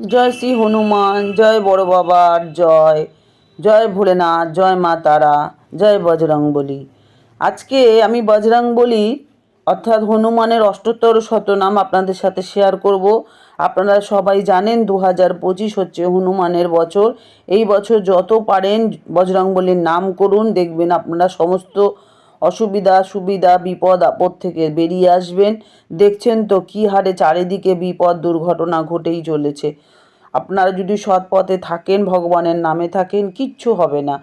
জয় শ্রী হনুমান, জয় বড় বাবার জয়। জয় ভোলেনাথ, জয় মা তারা, জয় বজরং বলি আজকে আমি বজরং বলি অর্থাৎ হনুমানের অষ্টোত্তর শতনাম আপনাদের সাথে শেয়ার করব। আপনারা সবাই জানেন দু হাজার পঁচিশ হচ্ছে হনুমানের বছর। এই বছর যত পারেন বজরং বলির নাম করুন, দেখবেন আপনারা সমস্ত অসুবিধা, সুবিধা, বিপদ, আপদ থেকে বেরিয়ে আসবেন। দেখছেন তো কী হারে চারিদিকে বিপদ, দুর্ঘটনা ঘটেই চলেছে। আপনারা যদি সৎ পথে থাকেন, ভগবানের নামে থাকেন, কিচ্ছু হবে না।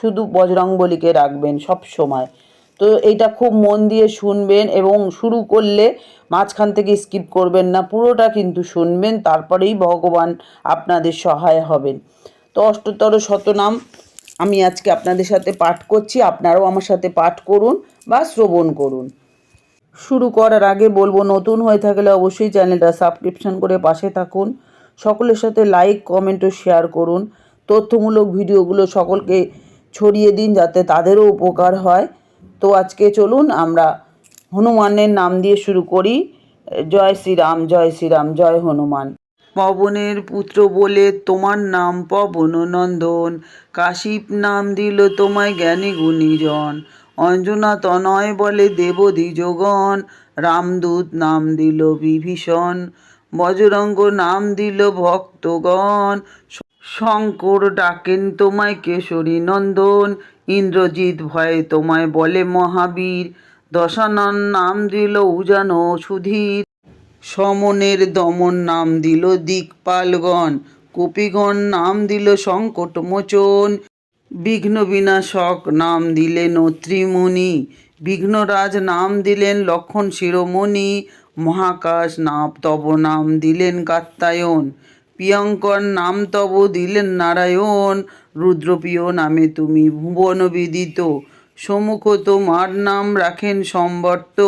শুধু বজরংবলীকে রাখবেন সব সময়। তো এইটা খুব মন দিয়ে শুনবেন এবং শুরু করলে মাঝখান থেকে স্কিপ করবেন না, পুরোটা কিন্তু শুনবেন, তারপরেই ভগবান আপনাদের সহায় হবেন। তো অষ্টতর শতনাম আমি আজকে আপনাদের সাথে পাঠ করছি, আপনারাও আমার সাথে পাঠ করুন বা শ্রবণ করুন। শুরু করার আগে বলব, নতুন হয়ে থাকলে অবশ্যই চ্যানেলটা সাবস্ক্রিপশন করে পাশে থাকুন। সকলের সাথে লাইক, কমেন্ট ও শেয়ার করুন। তথ্যমূলক ভিডিওগুলো সকলকে ছড়িয়ে দিন যাতে তাদেরও উপকার হয়। তো আজকে চলুন, আমরা হনুমানের নাম দিয়ে শুরু করি। জয় শ্রীরাম জয় শ্রীরাম, জয় হনুমান। পবনের পুত্র বলে তোমার নাম পবন নন্দন কাশিপ নাম দিল তোমায় জ্ঞানী গুণীজন। অঞ্জনা তনয় বলে দেবদ্বিজগণ রামদূত নাম দিল বিভীষণ। বজরঙ্গ নাম দিল ভক্তগণ। শঙ্কর ডাকেন তোমায় কেশরী নন্দন। ইন্দ্রজিৎ ভয়ে তোমায় বলে মহাবীর। দশানন নাম দিল উজানো সুধীর। সমনের দমন নাম দিল দিকপালগণ, কপিগণ নাম দিল সংকট মোচন বিঘ্ন বিনাশক নাম দিলেন অত্রিমুনি বিঘ্নরাজ নাম দিলেন লক্ষণ শিরোমণি, মহাকাশ নাম তব নাম দিলেন কাত্তায়ন প্রিয়ঙ্কর নাম তব দিলেন নারায়ণ, রুদ্রপ্রিয় নামে তুমি ভুবন বিদিত। সমুখ তোমার নাম রাখেন সম্বর্ত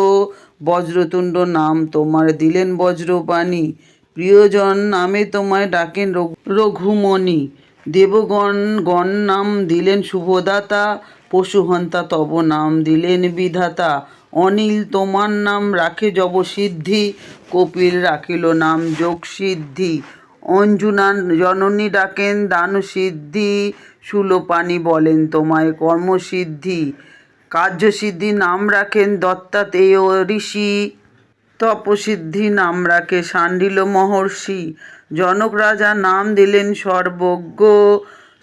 বজ্রতুণ্ড নাম তোমার দিলেন বজ্রপাণি। প্রিয়জন নামে তোমায় ডাকেন রঘুমণি। দেবগণ গণ নাম দিলেন শুভদাতা পশুহন্তা তব নাম দিলেন বিধাতা। অনিল তোমার নাম রাখে যবসিদ্ধি কপিল রাখিল নাম যোগ সিদ্ধি। অঞ্জুনা জননী ডাকেন দান সিদ্ধি, সুলোপানি বলেন তোমায় কর্মসিদ্ধি। কার্যসিদ্ধি নাম রাখেন দত্তাতেয় ঋষি তপসিদ্ধি নাম রাখে সান্ডিল মহর্ষি। জনক রাজা নাম দিলেন সর্বজ্ঞ,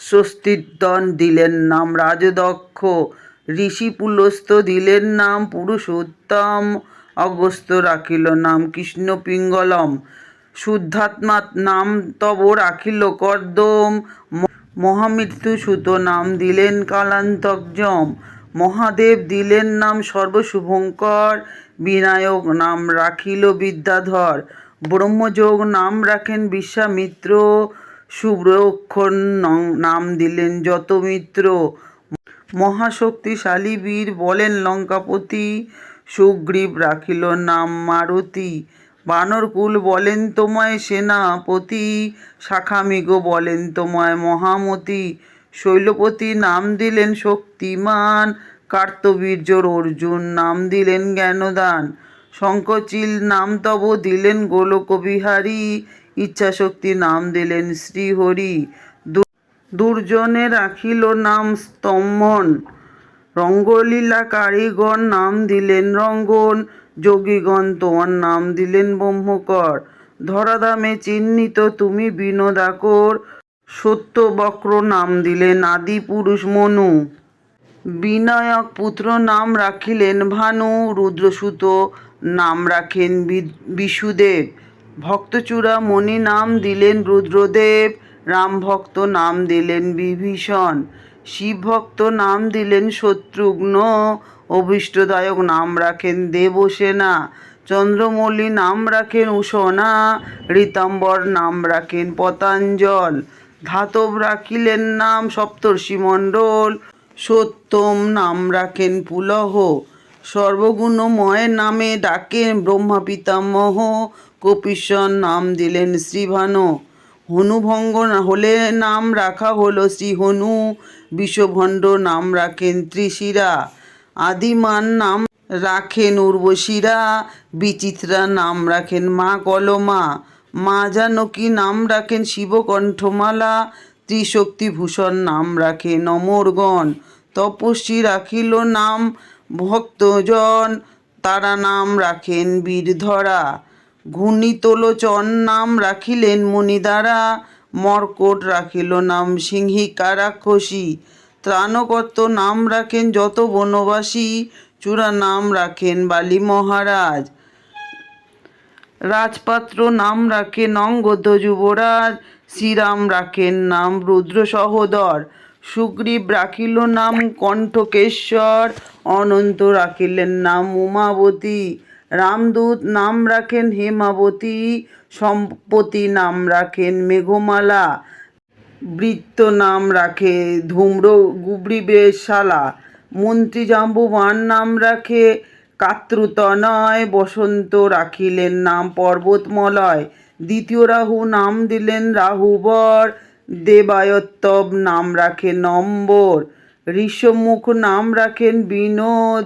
স্বস্তিদ্বন দিলেন নাম রাজদক্ষ, ঋষি পুলস্ত দিলেন নাম পুরুষোত্তম, অগস্ত্য রাখিল নাম কৃষ্ণ পিঙ্গলম শুদ্ধাত্মা নাম তব রাখিল কর্দম মহামৃত্যু সুত নাম দিলেন কালান্তকজম মহাদেব দিলেন নাম সর্বশুভঙ্কর, বিনায়ক নাম রাখিল বিদ্যাধর, ব্রহ্মযোগ নাম রাখেন বিশ্বামিত্র শুভ্রক্ষণ নাম দিলেন যত মিত্র মহাশক্তিশালী বীর বলেন লঙ্কাপতি, সুগ্রীব রাখিল নাম মারুতি, বানরকুল বলেন তোমায় সেনাপতি, শাখামিগ বলেন তোমায় মহামতি শৈলপতি নাম দিলেন শক্তিমান কার্তবীর্যর অর্জুন নাম দিলেন জ্ঞানদান শঙ্কচিল নাম তব দিলেন গোলকবিহারী, ইচ্ছাশক্তি নাম দিলেন শ্রীহরি। দুর্জনে রাখিল নাম স্তম্ভন, রঙ্গলীলা কারিগণ নাম দিলেন রঙ্গন, যোগীগণ তোমার নাম দিলেন ব্রহ্মকর। ধরাধামে চিহ্নিত তুমি বিনোদাকর সত্যবক্র নাম দিলেন আদি পুরুষ মনু। বিনায়ক পুত্র নাম রাখিলেন ভানু। রুদ্রসূত নাম রাখেন বি- বিশুদেব। ভক্তচূড়া মণি নাম দিলেন রুদ্রদেব। রামভক্ত নাম দিলেন বিভীষণ। শিবভক্ত নাম দিলেন শত্রুঘ্ন। অভীষ্টদায়ক নাম রাখেন দেবসেনা। চন্দ্রমৌলি নাম রাখেন উষণা। রীতাম্বর নাম রাখেন পতাঞ্জল। ধাতব রাখিলেন নাম সপ্তর্ষি মণ্ডল, সত্যম নাম রাখেন পুলহ, সর্বগুণময় নামে ডাকেন ব্রহ্মা পিতামহ কপিশ্বর নাম দিলেন শ্রীভানু, হনুভঙ্গ হলে নাম রাখা হলো শ্রী হনু বিশ্বভণ্ড নাম রাখেন ত্রিশিরা, আদিমান নাম রাখেন উর্বশিরা বিচিত্রা নাম রাখেন মা কলমা মা জানকী নাম রাখেন? শিবকণ্ঠমালা, ত্রিশক্তিভূষণ নাম রাখে। নমরগণ, তপস্বী রাখিল নাম, ভক্তজন তারা নাম রাখেন বীরধরা। ঘূর্ণিতলোচন নাম রাখিলেন মণিদ্বারা মর্কট রাখিল নাম সিংহিকা রাক্ষসী ত্রাণকর্ত নাম রাখেন যত বনবাসী, চূড়া নাম রাখেন বালি মহারাজ। রাজপাত্র নাম রাখেন অঙ্গদ যুবরাজ, শ্রীরাম রাখেন নাম রুদ্র সহোদর, সুগ্রীব রাখিল নাম কণ্ঠকেশ্বর, অনন্ত রাখিলেন নাম উমাবতী, রামদূত নাম রাখেন হেমাবতী, সম্পত্তি নাম রাখেন মেঘমালা, বৃত্ত নাম রাখে ধূম্র গুবরিবেশালা মন্ত্রী জাম্বুবান নাম রাখে কাত্রুতনয় বসন্ত রাখিলেন নাম পর্বতমলয়, দ্বিতীয় রাহু নাম দিলেন রাহুবর, দেবায়ত্তব নাম রাখেন নম্বর ঋষমুখ নাম রাখেন বিনোদ,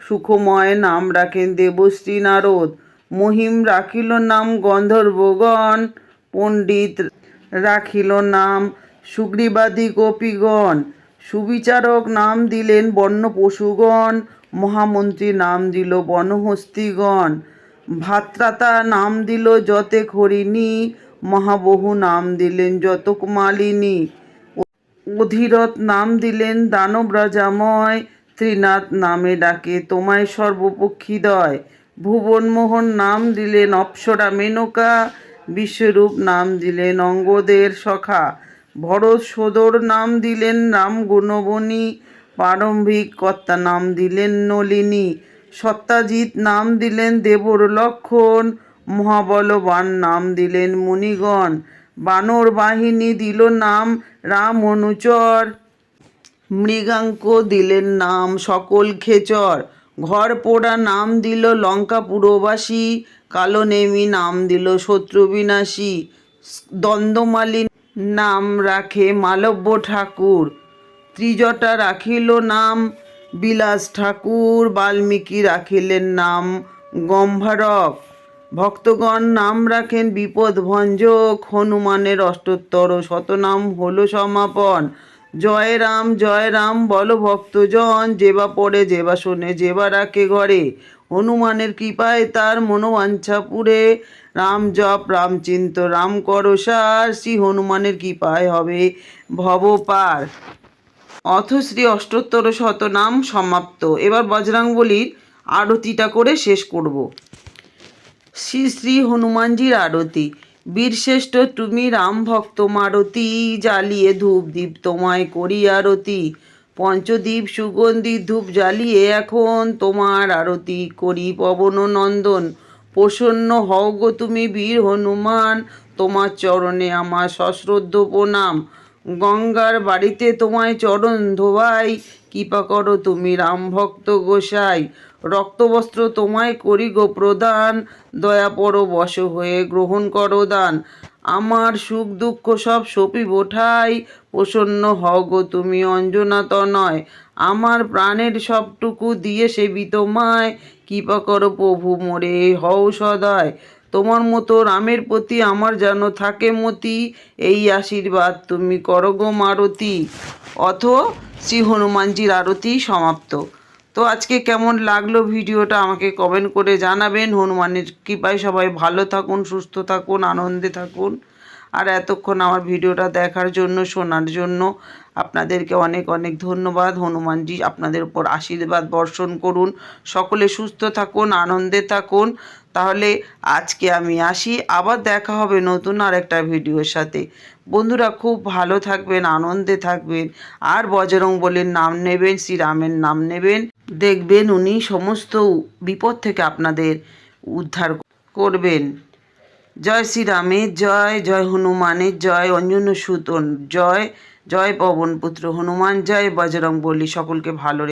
সুখময় নাম রাখেন দেবশ্রী নারদ, মহিম রাখিল নাম গন্ধর্বগণ, পণ্ডিত রাখিল নাম সুগ্রীবাদী গোপীগণ, সুবিচারক নাম দিলেন বন্য পশুগণ মহামন্ত্রী নাম দিল বনহস্তিগণ ভাত্রাতা নাম দিল যতে হরিণী মহাবহু নাম দিলেন যত কুমালিনী। অধীরথ নাম দিলেন দানব রাজাময়, ত্রিনাথ নামে ডাকে তোমায় সর্বপক্ষীদয় ভুবনমোহন নাম দিলেন অপ্সরা মেনকা, বিশ্বরূপ নাম দিলেন অঙ্গদের সখা। ভরত সদর নাম দিলেন রাম গুণবনী প্রারম্ভিক কর্তা নাম দিলেন নলিনী, সত্যাজিৎ নাম দিলেন দেবর লক্ষণ, মহাবলবান নাম দিলেন মুনিগণ, বানর বাহিনী দিল নাম রাম অনুচর। মৃগাঙ্ক দিলেন নাম সকল খেচর, ঘর পোড়া নাম দিল লঙ্কাপুরবাসী কালো নেমি নাম দিল শত্রু বিনাশী দ্বন্দ্বমালী নাম রাখে মালব্য ঠাকুর ত্রিজটা রাখিল নাম, বিলাস ঠাকুর বাল্মীকি রাখিলেন নাম গম্ভারক ভক্তগণ নাম রাখেন বিপদ ভঞ্জক হনুমানের অষ্টোত্তর, শতনাম হলো সমাপন। জয় রাম জয় রাম, বল ভক্তজন, যেবা পড়ে যেবা শোনে, যেবা রাখে ঘরে। হনুমানের কৃপায় তার মনোবাঞ্ছা পুরে। রাম জপ, রাম চিন্ত, রাম করসার শ্রী হনুমানের কৃপায় হবে ভব পার। অথ শ্রী অষ্টোত্তর শতনাম সমাপ্ত। এবার বজরাঙ্গবলির আরতিটা করে শেষ করব। শ্রী শ্রী হনুমানজির আরতি। বীরশ্রেষ্ঠ তুমি রাম ভক্ত মারতি, জ্বালিয়ে ধূপ দীপ তোমায় করি আরতি। পঞ্চদীপ সুগন্ধি ধূপ জ্বালিয়ে এখন তোমার আরতি করি পবন নন্দন। প্রসন্ন হও গো তুমি বীর হনুমান, তোমার চরণে আমার সশ্রদ্ধ প্রণাম। গঙ্গার বাড়িতে তোমায় চরণ ধোয়াই। কৃপা করো তুমি রাম ভক্ত গোসাই। রক্তবস্ত্র তোমায় করি গো প্রদান। দয়া পর বশ হয়ে গ্রহণ করো দান। আমার সুখ দুঃখ সব সপি বোঠাই প্রসন্ন হও গো তুমি অঞ্জনা নয় আমার প্রাণের সবটুকু দিয়ে সেবি তোমায়। কৃপা করো প্রভু, মোরে হও সদায়। তোমার মতো রামের প্রতি আমার যেন থাকে মতি, এই আশীর্বাদ তুমি করো গো মারতি। অথ শ্রী হনুমানজির আরতি সমাপ্ত। তো আজকে কেমন লাগল ভিডিওটা আমাকে কমেন্ট করে জানাবেন। হনুমানের কৃপায় সবাই ভালো থাকুন, সুস্থ থাকুন, আনন্দে থাকুন। আর এতক্ষণ আমার ভিডিওটা দেখার জন্য, শোনার জন্য আপনাদেরকে অনেক অনেক ধন্যবাদ। হনুমানজি আপনাদের উপর আশীর্বাদ বর্ষণ করুন। সকলে সুস্থ থাকুন, আনন্দে থাকুন। তাহলে আজকে আমি আসি, আবার দেখা হবে নতুন আর একটা ভিডিওর সাথে। বন্ধুরা খুব ভালো থাকবেন, আনন্দে থাকবেন, আর বজরং বলির নাম নেবেন, শ্রীরামের নাম নেবেন। দেখবেন উনি সমস্ত বিপদ থেকে আপনাদের উদ্ধার করবেন। জয় শ্রীরামের জয় জয় হনুমানের জয়, অঞ্জন সুতন জয় জয় পবনপুত্র হনুমান, জয় বজরং বলি। সকলকে ভালো